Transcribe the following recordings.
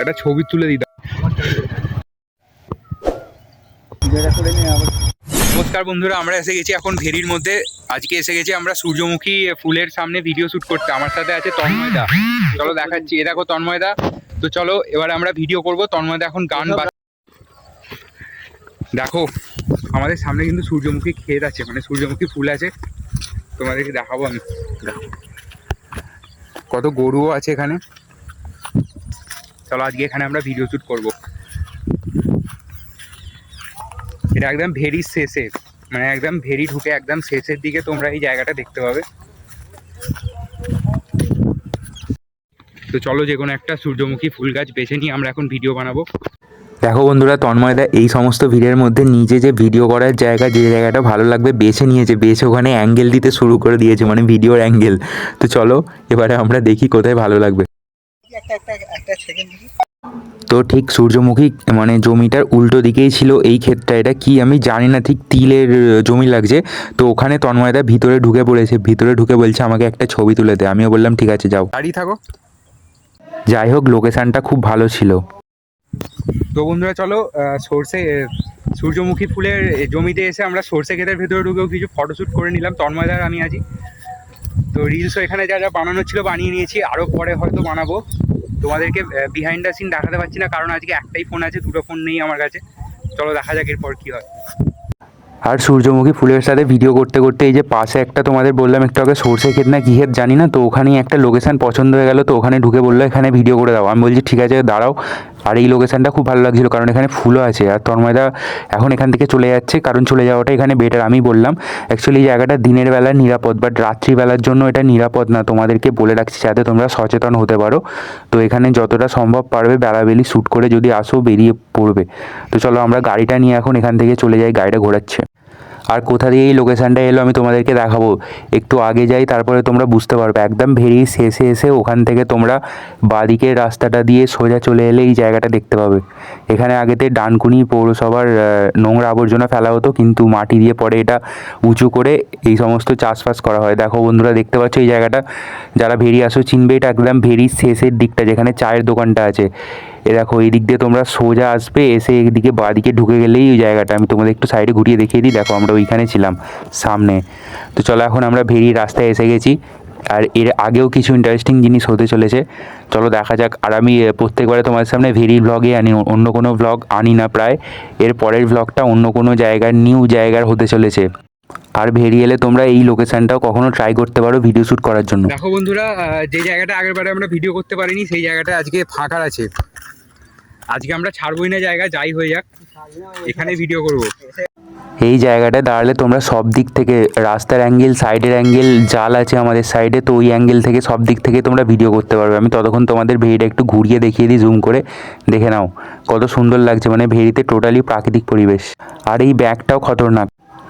একটা ছবি তুলে দিতাম নমস্কার বন্ধুরা, আমরা এসে গেছি এখন ভেরির মধ্যে। আজকে এসে গেছি আমরা সূর্যমুখী ফুলের সামনে ভিডিও শুট করতে। আমার সাথে আছে তন্ময়দা। চলো দেখাচ্ছি। এ দেখো তন্ময়দা। তো চলো, এবারে আমরা ভিডিও করব। তন্ময়দা এখন গান দেখো, আমাদের সামনে কিন্তু সূর্যমুখী ক্ষেত আছে মানে সূর্যমুখী ফুল আছে। তোমাদেরকে দেখাবো আমি। কত গরুও আছে এখানে। চলো আজকে এখানে আমরা ভিডিও শ্যুট করব। এটা একদম ভেরি শেষে মানে একদম ভেরি ঢুকে একদম শেষের দিকে তোমরা এই জায়গাটা দেখতে পাবে। তো চলো যে কোনো একটা সূর্যমুখী ফুল গাছ বেছে নিয়ে আমরা এখন ভিডিও বানাবো। দেখো বন্ধুরা তন্ময়দা এই সমস্ত ভিড়ের মধ্যে নিজে যে ভিডিও করার জায়গা, যে জায়গাটা ভালো লাগবে বেছে নিয়েছে, বেছে ওখানে অ্যাঙ্গেল দিতে শুরু করে দিয়েছে মানে ভিডিওর অ্যাঙ্গেল তো চলো, এবারে আমরা দেখি কোথায় ভালো লাগবে। তো ঠিক সূর্যমুখী মানে জমিটার উল্টো দিকেই ছিল এই ক্ষেতটা। এটা কি আমি জানি না ঠিক তিলের জমি লাগছে। তো ওখানে তন্ময়দা ভিতরে ঢুকে পড়েছে ভিতরে ঢুকে বলছে আমাকে একটা ছবি তুলে দে। আমিও বললাম ঠিক আছে যাও। দাঁড়িয়ে থাকো। যাই হোক লোকেশানটা খুব ভালো ছিল। তো বন্ধুরা চলো সর্ষে সূর্যমুখী ফুলের জমিতে এসে আমরা সর্ষে ক্ষেতের ভেতরে ঢুকেও কিছু ফটোশ্যুট করে নিলাম। তন্ময়দার আমি আছি। তো রিলসও এখানে যা যা বানানো ছিল বানিয়ে নিয়েছি আরও পরে হয়তো বানাবো। তোমাদেরকে বিহাইন্ড দ্য সিন দেখাতে পারছি না, কারণ আজকে একটাই ফোন আছে, দুটো ফোন নেই আমার কাছে। চলো দেখা যাক এরপর কী হয়। আর সূর্যমুখী ফুলের সাথে ভিডিও করতে করতে এই যে পাশে একটা তোমাদের বললাম, একটু আগে সর্ষে ক্ষেত না কী ক্ষেত জানি না, তো ওখানেই একটা লোকেশান পছন্দ হয়ে গেল, তো ওখানে ঢুকে বলল, এখানে ভিডিও করে দাও। আমি বলছি, ঠিক আছে, দাঁড়াও। আর এই লোকেশানটা খুব ভালো লাগছিল, কারণ এখানে ফুলও আছে। আর তন্ময়দা এখন এখান থেকে চলে যাচ্ছে, কারণ চলে যাওয়াটা এখানে বেটার আমি বললাম। অ্যাকচুয়ালি এই জায়গাটা দিনের বেলা নিরাপদ বাট রাত্রিবেলার জন্য এটা নিরাপদ না। তোমাদেরকে বলে রাখছি যাতে তোমরা সচেতন হতে পারো। তো এখানে যতটা সম্ভব পারবে, বেলাবেলি শ্যুট করে যদি আসো, বেরিয়ে পড়বে। তো চলো আমরা গাড়িটা নিয়ে এখন এখান থেকে চলে যাই, গাড়িটা ঘোরাচ্ছে। আর কোথা দিয়ে এই লোকেশানটা এলো আমি তোমাদেরকে দেখাবো। একটু আগে যাই, তারপরে তোমরা বুঝতে পারবে। একদম ভেরি শেষে এসে ওখান থেকে তোমরা বাদিকের রাস্তাটা দিয়ে সোজা চলে এলে এই জায়গাটা দেখতে পাবে। এখানে আগেতে ডানকুনি পৌরসভার নোংরা আবর্জনা ফেলা হতো, কিন্তু মাটি দিয়ে পরে এটা উঁচু করে এই সমস্ত চাষবাস করা হয়। দেখো বন্ধুরা, দেখতে পাচ্ছ এই জায়গাটা? যারা ভেরি আসো, চিনবে এটা একদম ভেরি শেষের দিকটা, যেখানে চায়ের দোকানটা আছে। এ দেখো এই দিক দিয়ে তোমরা সোজা আসবে, এসে এদিকে বাদিকে ঢুকে গেলেই ওই জায়গাটা। আমি তোমাদের একটু সাইডে ঘুরিয়ে দেখিয়ে দিই। দেখো, আমরা ওইখানে ছিলাম, সামনে। তো চলো, এখন আমরা ভেরি রাস্তায় এসে গেছি। আর এর আগেও কিছু ইন্টারেস্টিং জিনিস হতে চলেছে। চলো, দেখা যাক। আর আমি প্রত্যেকবারে তোমার সামনে ভেরি ব্লগে আনি, অন্য কোনো ব্লগ আনি না প্রায়। এর পরের ব্লগটা অন্য কোনো জায়গার নিউ জায়গার হতে চলেছে। আর ভেরি এলে তোমরা এই লোকেশানটাও কখনো ট্রাই করতে পারো ভিডিও শ্যুট করার জন্য। দেখো বন্ধুরা যে জায়গাটা আগের বারে আমরা ভিডিও করতে পারিনি, সেই জায়গাটা আজকে ফাঁকা আছে। আজকে আমরা ছাড়বই না জায়গা, যাই হয়ে যাক। এখানে ভিডিও করব। এই জায়গাটায় দাঁড়ালে তোমরা সব দিক থেকে রাস্তার অ্যাঙ্গেল সাইডের অ্যাঙ্গেল জাল আছে আমাদের সাইডে তো ওই অ্যাঙ্গেল থেকে সব দিক থেকে তোমরা ভিডিও করতে পারবে। আমি ততক্ষণ তোমাদের ভেড়িটা একটু ঘুরিয়ে দেখিয়ে দিই জুম করে দেখে নাও। কত সুন্দর লাগছে মানে ভেড়িতে টোটালি প্রাকৃতিক পরিবেশ। আর এই ব্যাগটাও খতরনাক।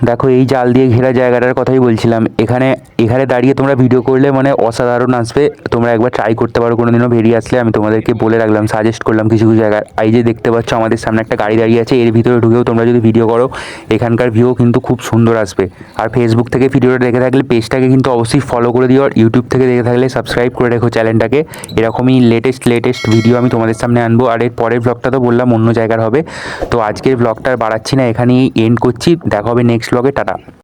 দেখো, এই জাল দিয়ে ঘেরা জায়গাটার কথাই বলছিলাম। এখানে এখানে দাঁড়িয়ে তোমরা ভিডিও করলে মানে অসাধারণ আসবে। তোমরা একবার ট্রাই করতে পারো কোনো দিনও বেরিয়ে আসলে। আমি তোমাদেরকে বলে রাখলাম সাজেস্ট করলাম কিছু কিছু জায়গায় এই যে দেখতে পাচ্ছ, আমাদের সামনে একটা গাড়ি দাঁড়িয়ে আছে। এর ভিতরে ঢুকেও তোমরা যদি ভিডিও করো, এখানকার ভিউ কিন্তু খুব সুন্দর আসবে। আর ফেসবুক থেকে ভিডিওটা দেখে থাকলে পেজটাকে কিন্তু অবশ্যই ফলো করে দিও। আর ইউটিউব থেকে দেখে থাকলে সাবস্ক্রাইব করে রেখো চ্যানেলটাকে এরকমই লেটেস্ট লেটেস্ট ভিডিও আমি তোমাদের সামনে আনব। আর এর পরের ব্লগটা তো বললাম, অন্য জায়গার হবে। তো আজকের ব্লগটা বাড়াচ্ছি না, এখানেই এন্ড করছি। দেখা হবে নেক্সট ব্লগে টাটা।